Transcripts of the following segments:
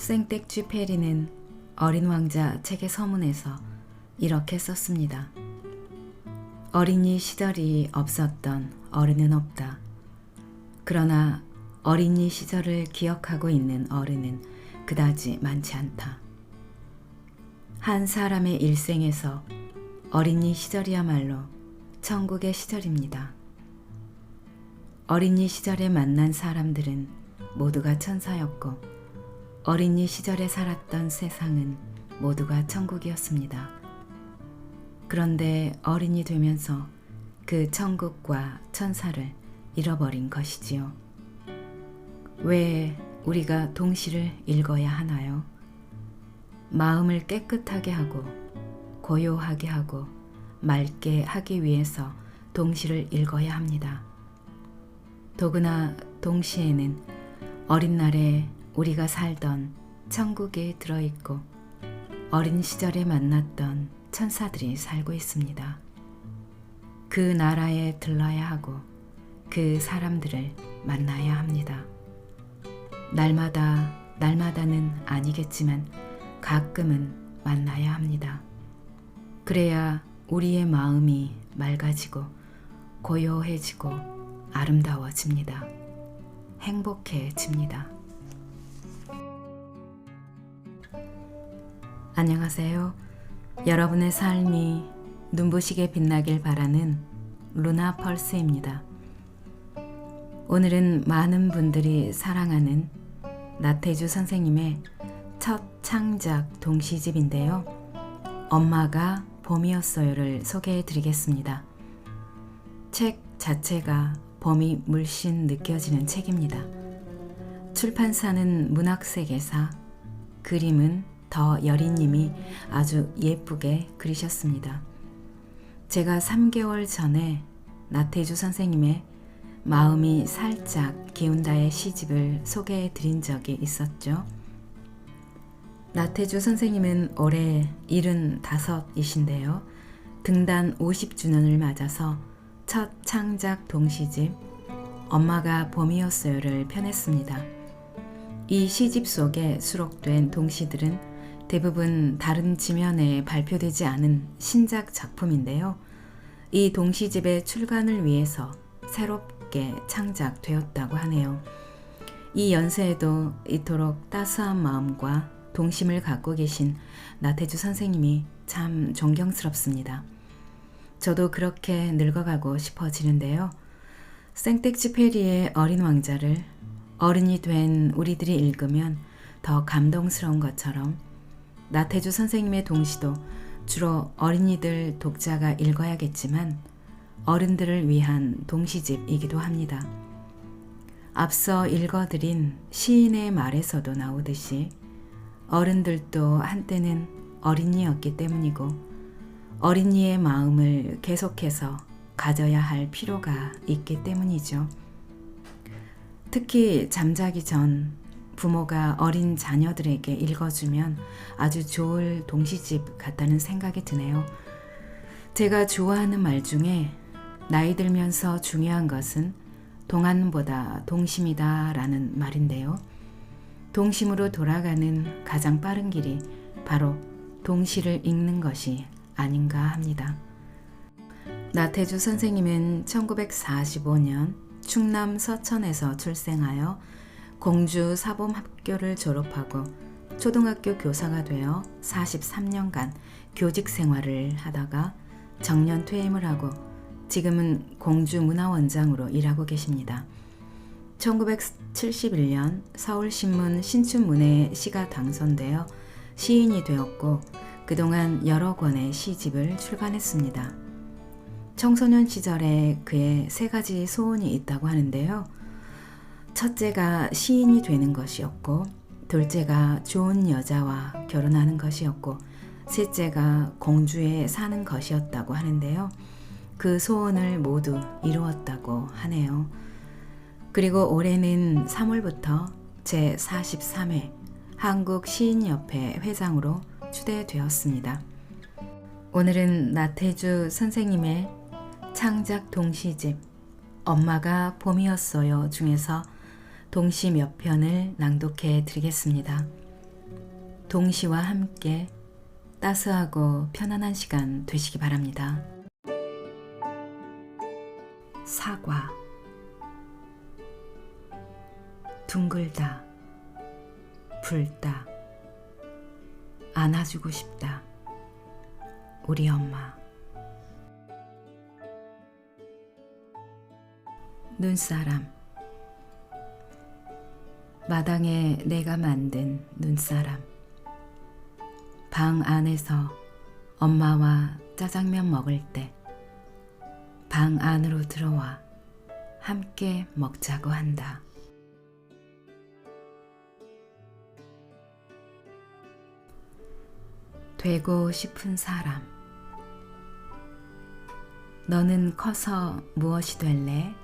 생텍 쥐 페리는 어린 왕자 책의 서문에서 이렇게 썼습니다. 어린이 시절이 없었던 어른은 없다. 그러나 어린이 시절을 기억하고 있는 어른은 그다지 많지 않다. 한 사람의 일생에서 어린이 시절이야말로 천국의 시절입니다. 어린이 시절에 만난 사람들은 모두가 천사였고 어린이 시절에 살았던 세상은 모두가 천국이었습니다. 그런데 어린이 되면서 그 천국과 천사를 잃어버린 것이지요. 왜 우리가 동시를 읽어야 하나요? 마음을 깨끗하게 하고 고요하게 하고 맑게 하기 위해서 동시를 읽어야 합니다. 더구나 동시에는 어린 날에 우리가 살던 천국에 들어있고 어린 시절에 만났던 천사들이 살고 있습니다. 그 나라에 들러야 하고 그 사람들을 만나야 합니다. 날마다, 날마다는 아니겠지만 가끔은 만나야 합니다. 그래야 우리의 마음이 맑아지고 고요해지고 아름다워집니다. 행복해집니다. 안녕하세요. 여러분의 삶이 눈부시게 빛나길 바라는 루나 펄스입니다. 오늘은 많은 분들이 사랑하는 나태주 선생님의 첫 창작 동시집인데요. 엄마가 봄이었어요를 소개해 드리겠습니다. 책 자체가 봄이 물씬 느껴지는 책입니다. 출판사는 문학세계사, 그림은 더 여린님이 아주 예쁘게 그리셨습니다. 제가 3개월 전에 나태주 선생님의 마음이 살짝 기운다의 시집을 소개해 드린 적이 있었죠. 나태주 선생님은 올해 75이신데요. 등단 50주년을 맞아서 첫 창작 동시집 엄마가 봄이었어요를 펴냈습니다. 이 시집 속에 수록된 동시들은 대부분 다른 지면에 발표되지 않은 신작 작품인데요. 이 동시집의 출간을 위해서 새롭게 창작되었다고 하네요. 이 연세에도 이토록 따스한 마음과 동심을 갖고 계신 나태주 선생님이 참 존경스럽습니다. 저도 그렇게 늙어가고 싶어지는데요. 생텍쥐 페리의 어린 왕자를 어른이 된 우리들이 읽으면 더 감동스러운 것처럼 나태주 선생님의 동시도 주로 어린이들 독자가 읽어야겠지만 어른들을 위한 동시집이기도 합니다. 앞서 읽어드린 시인의 말에서도 나오듯이 어른들도 한때는 어린이였기 때문이고 어린이의 마음을 계속해서 가져야 할 필요가 있기 때문이죠. 특히 잠자기 전 부모가 어린 자녀들에게 읽어주면 아주 좋을 동시집 같다는 생각이 드네요. 제가 좋아하는 말 중에 나이 들면서 중요한 것은 동안보다 동심이다 라는 말인데요. 동심으로 돌아가는 가장 빠른 길이 바로 동시를 읽는 것이 아닌가 합니다. 나태주 선생님은 1945년 충남 서천에서 출생하여 공주 사범학교를 졸업하고 초등학교 교사가 되어 43년간 교직 생활을 하다가 정년 퇴임을 하고 지금은 공주 문화원장으로 일하고 계십니다. 1971년 서울신문 신춘문예 시가 당선되어 시인이 되었고 그동안 여러 권의 시집을 출간했습니다. 청소년 시절에 그의 세 가지 소원이 있다고 하는데요. 첫째가 시인이 되는 것이었고, 둘째가 좋은 여자와 결혼하는 것이었고, 셋째가 공주에 사는 것이었다고 하는데요. 그 소원을 모두 이루었다고 하네요. 그리고 올해는 3월부터 제 43회 한국 시인협회 회장으로 추대되었습니다. 오늘은 나태주 선생님의 창작 동시집 엄마가 봄이었어요 중에서 동시 몇 편을 낭독해 드리겠습니다. 동시와 함께 따스하고 편안한 시간 되시기 바랍니다. 사과 둥글다 붉다 안아주고 싶다 우리 엄마 눈사람 마당에 내가 만든 눈사람 방 안에서 엄마와 짜장면 먹을 때 방 안으로 들어와 함께 먹자고 한다. 되고 싶은 사람. 너는 커서 무엇이 될래?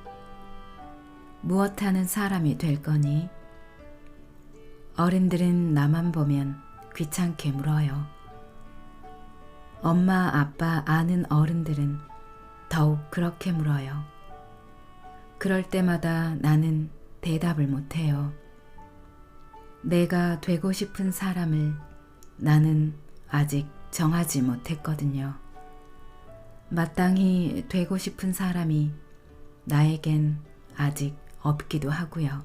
무엇 하는 사람이 될 거니? 어른들은 나만 보면 귀찮게 물어요. 엄마, 아빠 아는 어른들은 더욱 그렇게 물어요. 그럴 때마다 나는 대답을 못해요. 내가 되고 싶은 사람을 나는 아직 정하지 못했거든요. 마땅히 되고 싶은 사람이 나에겐 아직 없기도 하고요.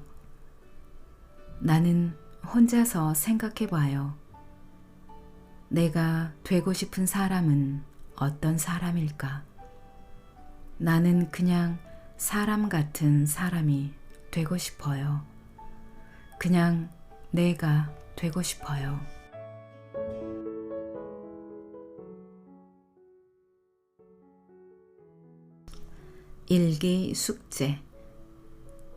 나는 혼자서 생각해 봐요. 내가 되고 싶은 사람은 어떤 사람일까? 나는 그냥 사람 같은 사람이 되고 싶어요. 그냥 내가 되고 싶어요. 일기 숙제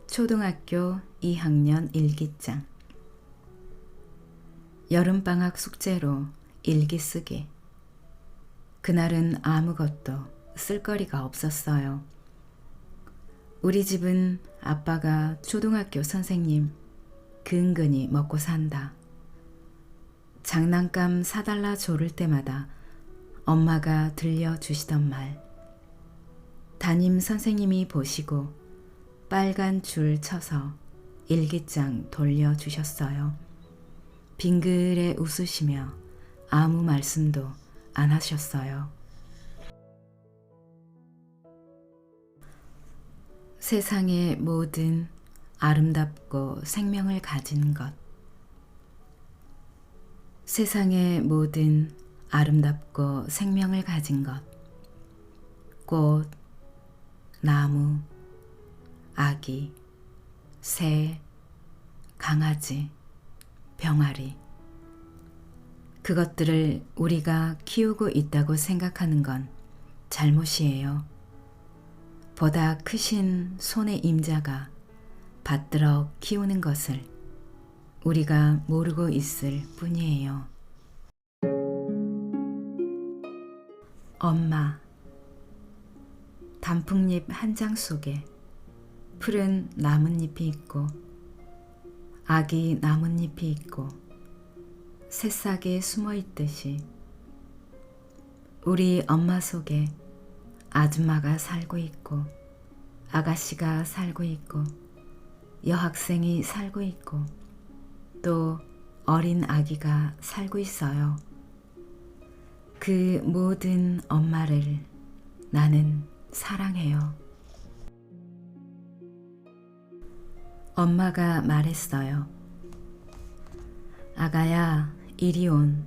초등학교 2학년 일기장 여름방학 숙제로 일기 쓰기 그날은 아무것도 쓸거리가 없었어요. 우리 집은 아빠가 초등학교 선생님 근근히 먹고 산다. 장난감 사달라 조를 때마다 엄마가 들려주시던 말. 담임 선생님이 보시고 빨간 줄 쳐서 일기장 돌려주셨어요. 빙글에 웃으시며 아무 말씀도 안 하셨어요. 세상의 모든 아름답고 생명을 가진 것. 세상의 모든 아름답고 생명을 가진 것. 꽃, 나무, 아기, 새, 강아지, 병아리. 그것들을 우리가 키우고 있다고 생각하는 건 잘못이에요. 보다 크신 손의 임자가 받들어 키우는 것을 우리가 모르고 있을 뿐이에요. 엄마, 단풍잎 한 장 속에 푸른 나뭇잎이 있고 아기 나뭇잎이 있고 새싹에 숨어 있듯이 우리 엄마 속에 아줌마가 살고 있고 아가씨가 살고 있고 여학생이 살고 있고 또 어린 아기가 살고 있어요. 그 모든 엄마를 나는 사랑해요. 엄마가 말했어요. 아가야, 이리 온.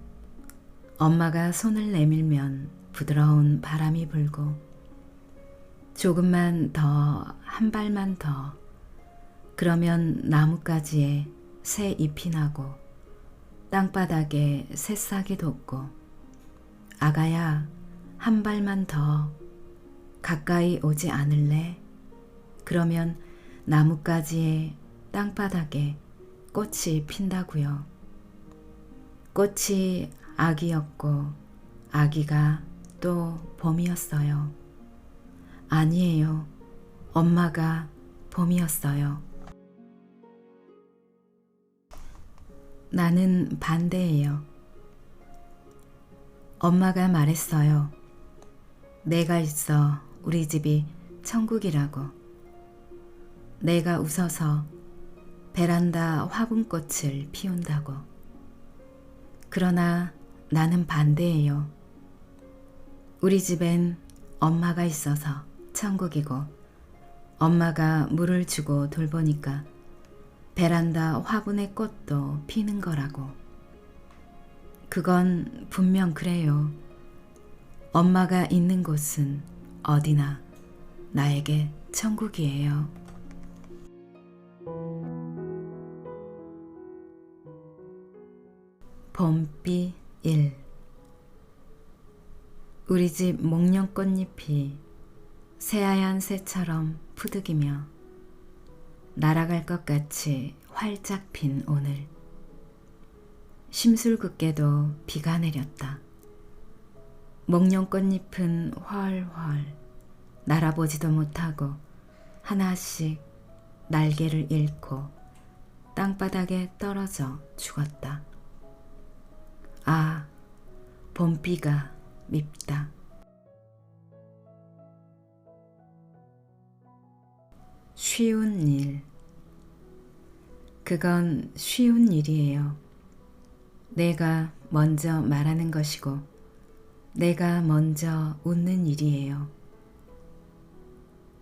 엄마가 손을 내밀면 부드러운 바람이 불고 조금만 더, 한 발만 더. 그러면 나뭇가지에 새 잎이 나고 땅바닥에 새싹이 돋고 아가야, 한 발만 더 가까이 오지 않을래? 그러면 나뭇가지에 땅바닥에 꽃이 핀다고요. 꽃이 아기였고 아기가 또 봄이었어요. 아니에요. 엄마가 봄이었어요. 나는 반대예요. 엄마가 말했어요. 내가 있어 우리 집이 천국이라고. 내가 웃어서 베란다 화분꽃을 피운다고. 그러나 나는 반대예요. 우리 집엔 엄마가 있어서 천국이고 엄마가 물을 주고 돌보니까 베란다 화분의 꽃도 피는 거라고. 그건 분명 그래요. 엄마가 있는 곳은 어디나 나에게 천국이에요. 봄비 1 우리 집 목련 꽃잎이 새하얀 새처럼 푸득이며 날아갈 것 같이 활짝 핀 오늘 심술궂게도 비가 내렸다. 목련 꽃잎은 훨훨 날아보지도 못하고 하나씩 날개를 잃고 땅바닥에 떨어져 죽었다. 아, 봄비가 밉다. 쉬운 일. 그건 쉬운 일이에요. 내가 먼저 말하는 것이고, 내가 먼저 웃는 일이에요.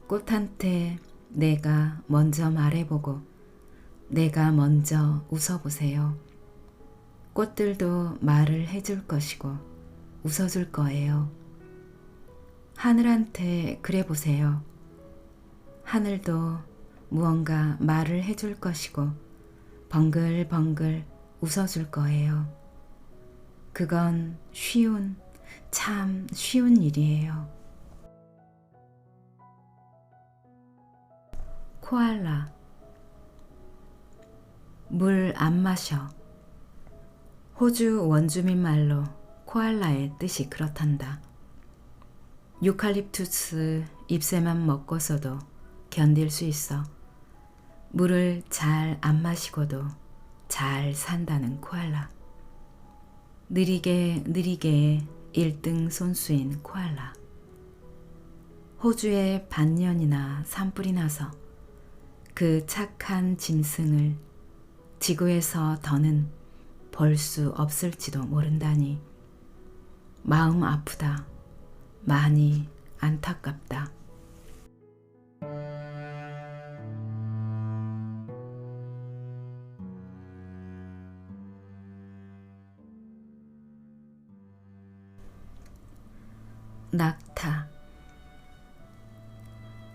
꽃한테 내가 먼저 말해보고, 내가 먼저 웃어보세요. 꽃들도 말을 해줄 것이고, 웃어줄 거예요. 하늘한테 그래 보세요. 하늘도 무언가 말을 해줄 것이고, 벙글벙글 웃어줄 거예요. 그건 쉬운, 참 쉬운 일이에요. 코알라. 물 안 마셔. 호주 원주민 말로 코알라의 뜻이 그렇단다. 유칼립투스 잎새만 먹고서도 견딜 수 있어. 물을 잘 안 마시고도 잘 산다는 코알라. 느리게 느리게 1등 손수인 코알라. 호주에 반년이나 산불이 나서 그 착한 짐승을 지구에서 더는 볼수 없을지도 모른다니 마음 아프다. 많이 안타깝다. 낙타.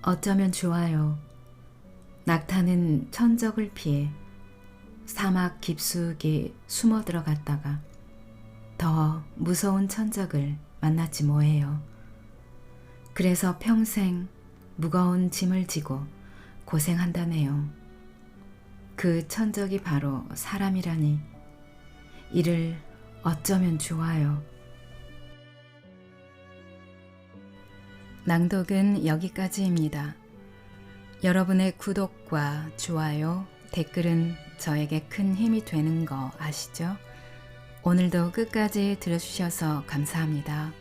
어쩌면 좋아요. 낙타는 천적을 피해 사막 깊숙이 숨어 들어갔다가 더 무서운 천적을 만났지 뭐예요. 그래서 평생 무거운 짐을 지고 고생한다네요. 그 천적이 바로 사람이라니 이를 어쩌면 좋아요. 낭독은 여기까지입니다. 여러분의 구독과 좋아요, 댓글은 저에게 큰 힘이 되는 거 아시죠? 오늘도 끝까지 들어주셔서 감사합니다.